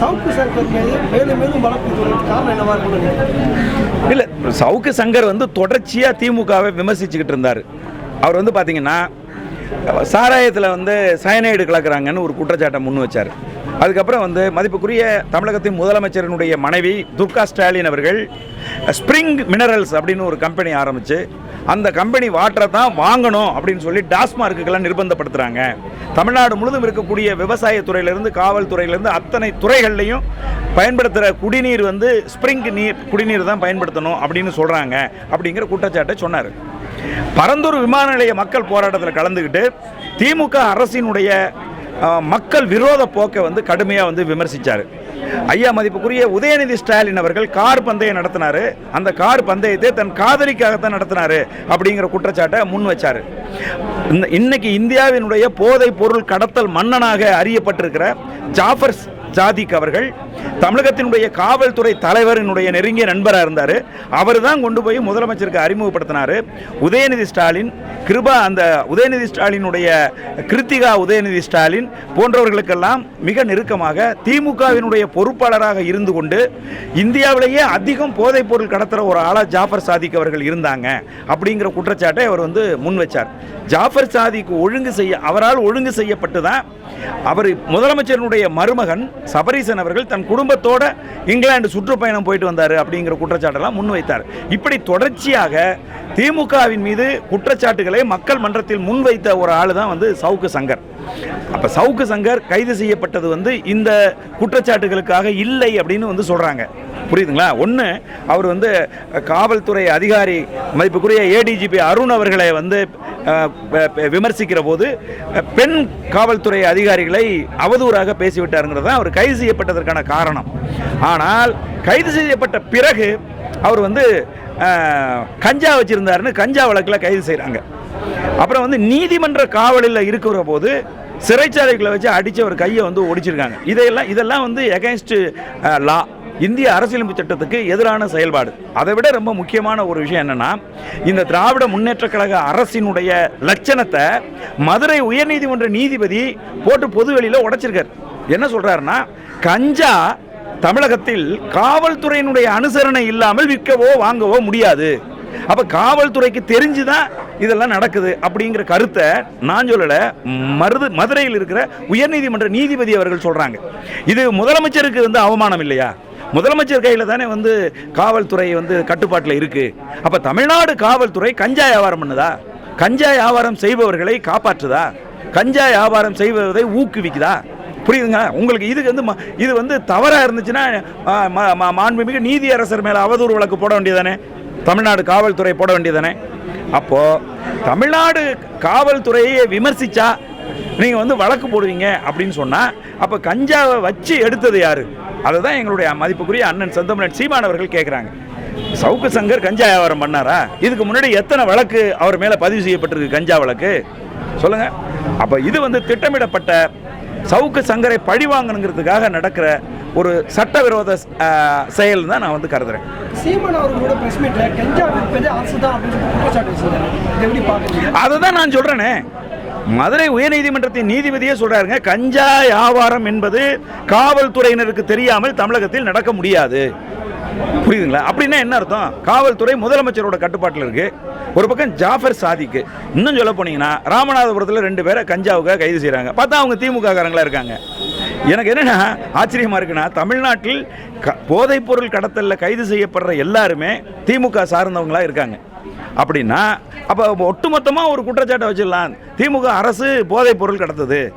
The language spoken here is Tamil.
சவுக்கு சங்கர் மீது மேலும் மேலும் வழக்கு தொடர்றதுக்கு காரணம் என்னவா இல்லை சவுக்கு சங்கர் வந்து தொடர்ச்சியாக திமுகவை விமர்சிச்சுக்கிட்டு இருந்தார். அவர் வந்து பார்த்தீங்கன்னா சாராயத்தில் வந்து சயனைடு கலக்குறாங்கன்னு ஒரு குற்றச்சாட்டை முன் வச்சார். அதுக்கப்புறம் வந்து மதிப்புக்குரிய தமிழகத்தின் முதலமைச்சரினுடைய மனைவி துர்கா ஸ்டாலின் அவர்கள் ஸ்ப்ரிங் மினரல்ஸ் அப்படின்னு ஒரு கம்பெனி ஆரம்பித்து அந்த கம்பெனி வாட்டரை தான் வாங்கணும் அப்படின்னு சொல்லி டாஸ்மார்க்குக்கெல்லாம் நிர்பந்தப்படுத்துகிறாங்க தமிழ்நாடு முழுதும் இருக்கக்கூடிய விவசாயத்துறையிலேருந்து காவல்துறையிலேருந்து அத்தனை துறைகள்லையும் பயன்படுத்துகிற குடிநீர் வந்து ஸ்ப்ரிங் நீர் குடிநீர் தான் பயன்படுத்தணும் அப்படின்னு சொல்கிறாங்க அப்படிங்கிற குற்றச்சாட்டை சொன்னார். பரந்தூர் விமான நிலைய மக்கள் போராட்டத்தில் கலந்துக்கிட்டு திமுக அரசினுடைய மக்கள் விரோத போக்கை வந்து கடுமையாக வந்து விமர்சித்தார் ஐயா மதிப்புக்குரிய உதயநிதி ஸ்டாலின் அவர்கள் கார் பந்தயம் நடத்தினாரு. அந்த கார் பந்தயத்தை தன் காதலிக்காகத்தான் நடத்தினாரு அப்படிங்கிற குற்றச்சாட்டை முன் வச்சார். இன்னைக்கு இந்தியாவினுடைய போதைப் பொருள் கடத்தல் மன்னனாக அறியப்பட்டிருக்கிற ஜாஃபர் ஜாதிக் அவர்கள் தமிழகத்தினுடைய காவல்துறை தலைவரினுடைய நெருங்கிய நண்பராக இருந்தார். அவர் தான் கொண்டு போய் முதலமைச்சருக்கு அறிமுகப்படுத்தினார். உதயநிதி ஸ்டாலின் கிருபா அந்த உதயநிதி ஸ்டாலினுடைய கிருத்திகா உதயநிதி ஸ்டாலின் போன்றவர்களுக்கெல்லாம் மிக நெருக்கமாக திமுகவினுடைய பொறுப்பாளராக இருந்து கொண்டு இந்தியாவிலேயே அதிகம் போதைப் பொருள் கடத்துகிற ஒரு ஆளாக ஜாஃபர் சாதிக் அவர்கள் இருந்தாங்க அப்படிங்கிற குற்றச்சாட்டை அவர் வந்து முன் வச்சார். ஜாஃபர் சாதிக்கு ஒழுங்கு செய்ய அவரால் ஒழுங்கு செய்யப்பட்டு தான் அவர் முதலமைச்சரினுடைய மருமகன் சபரீசன் அவர்கள் தன் குடும்பத்தோட இங்கிலாந்து சுற்றுப்பயணம் போயிட்டு வந்தார் அப்படிங்கிற குற்றச்சாட்டெல்லாம் முன்வைத்தார். இப்படி தொடர்ச்சியாக திமுகவின் மீது குற்றச்சாட்டுகளை மக்கள் மன்றத்தில் முன்வைத்த ஒரு ஆள் தான் வந்து சவுக்கு சங்கர். அப்போ சவுக்கு சங்கர் கைது செய்யப்பட்டது வந்து இந்த குற்றச்சாட்டுகளுக்காக இல்லை அப்படின்னு வந்து சொல்கிறாங்க புரியுதுங்களா? ஒன்று அவர் வந்து காவல்துறை அதிகாரி மதிப்புக்குரிய ஏடிஜிபி அருண் அவர்களை வந்து விமர்சிக்கிற போது பெண் காவல்துறை அதிகாரிகளை அவதூறாக பேசிவிட்டாருங்கிறது தான் அவர் கைது செய்யப்பட்டதற்கான காரணம். ஆனால் கைது செய்யப்பட்ட பிறகு அவர் வந்து கஞ்சா வச்சிருந்தாருன்னு கஞ்சா வழக்கில் கைது செய்கிறாங்க அப்புறம் வந்து நீதிமன்ற காவலில் இருக்கிற போது சிறைச்சாலைகளை வச்சு அடித்து ஒரு கையை வந்து ஒடிச்சிருக்காங்க. இதையெல்லாம் இதெல்லாம் வந்து எகென்ஸ்ட் லா இந்திய அரசியலமைப்பு சட்டத்துக்கு எதிரான செயல்பாடு. அதை விட ரொம்ப முக்கியமான ஒரு விஷயம் என்னன்னா இந்த திராவிட முன்னேற்ற கழக அரசினுடைய லட்சணத்தை மதுரை உயர்நீதிமன்ற நீதிபதி போட்டு பொதுவெளியில் உடைச்சிருக்கார். என்ன சொல்றாருன்னா கஞ்சா தமிழகத்தில் காவல்துறையினுடைய அனுசரணை இல்லாமல் விற்கவோ வாங்கவோ முடியாது. அப்ப காவல்துறைக்கு தெரிஞ்சுதான் இதெல்லாம் நடக்குது அப்படிங்கிற கருத்தை நான் சொல்லல மருது மதுரையில் இருக்கிற உயர்நீதிமன்ற நீதிபதி அவர்கள் சொல்றாங்க. இது முதலமைச்சருக்கு வந்து அவமானம் இல்லையா? முதலமைச்சர் கையில் தானே வந்து காவல்துறை வந்து கட்டுப்பாட்டில் இருக்குது அப்போ தமிழ்நாடு காவல்துறை கஞ்சா வியாபாரம் பண்ணுதா? கஞ்சா வியாபாரம் செய்பவர்களை காப்பாற்றுதா? கஞ்சா வியாபாரம் செய்வதை ஊக்குவிக்குதா? புரியுதுங்க? உங்களுக்கு இதுக்கு வந்து ம- இது வந்து தவறாக இருந்துச்சுன்னா மாண்புமிகு நீதி அரசர் நீதியரசர் மேலே அவதூறு வழக்கு போட வேண்டியதானே? தமிழ்நாடு காவல்துறை போட வேண்டியதானே? அப்போ தமிழ்நாடு காவல்துறையை விமர்சித்தா நீங்கள் வந்து வழக்கு போடுவீங்க அப்படின்னு சொன்னால் அப்போ கஞ்சாவை வச்சு எடுத்தது யாரு? அதை தான் எங்களுடைய மதிப்புக்குரிய அண்ணன் செந்தமிழன் சீமான் அவர்கள் கேட்குறாங்க சவுக்கு சங்கர் கஞ்சா வியாபாரம் பண்ணாரா? இதுக்கு முன்னாடி எத்தனை வழக்கு அவர் மேலே பதிவு செய்யப்பட்டிருக்கு கஞ்சா வழக்கு? சொல்லுங்க. அப்போ இது வந்து திட்டமிடப்பட்ட சவுக்கு சங்கரை பழி வாங்கணுங்கிறதுக்காக நடக்கிற ஒரு சட்டவிரோத செயல் தான் நான் வந்து கருதுறேன். சீமன் அவர்களோட பிரஸ் மீட்ல கஞ்சா விற்பது அரசு தான் அப்படின்னு சொல்லி குற்றச்சாட்டு வச்சிருக்காரு. இதை எப்படி பாக்குறீங்க அதை தான் நான் சொல்றேனே. மதுரை உயர்நீதிமன்றத்தின் நீதிபதியே சொல்றாருங்க கஞ்சா வியாபாரம் என்பது காவல்துறையினருக்கு தெரியாமல் தமிழகத்தில் நடக்க முடியாது. புரியுதுங்களா? அப்படின்னா என்ன அர்த்தம்? காவல்துறை முதலமைச்சரோட கட்டுப்பாட்டில் இருக்கு. ஒரு பக்கம் ஜாஃபர் சாதிக்கு. இன்னும் சொல்ல போனீங்கன்னா ராமநாதபுரத்தில் ரெண்டு பேரை கஞ்சாவுக்காக கைது செய்கிறாங்க பார்த்தா அவங்க திமுககாரங்களா இருக்காங்க. எனக்கு என்னென்னா ஆச்சரியமாக இருக்குன்னா தமிழ்நாட்டில் க போதைப்பொருள் கடத்தலில் கைது செய்யப்படுற எல்லாருமே திமுக சார்ந்தவங்களாக இருக்காங்க. அப்படின்னா அப்போ ஒட்டுமொத்தமாக ஒரு குற்றச்சாட்டை வச்சிடலாம். திமுக அரசு போதைப் பொருள் கடத்துது.